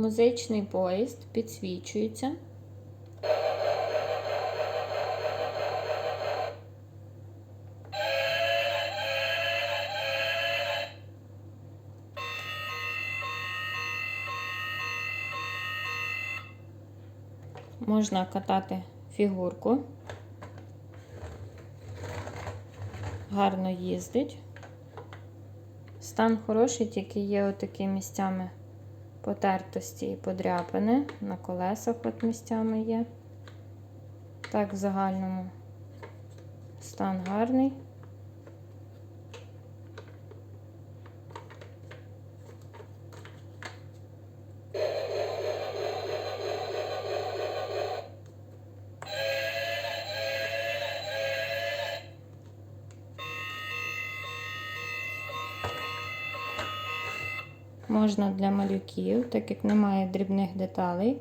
Музичний поїзд підсвічується. Можна катати фігурку. Гарно їздить. Стан хороший, тільки є отакі місцями потертості і подряпини. На колесах от місцями є. Так, в загальному стан гарний. Можна для малюків, так як немає дрібних деталей.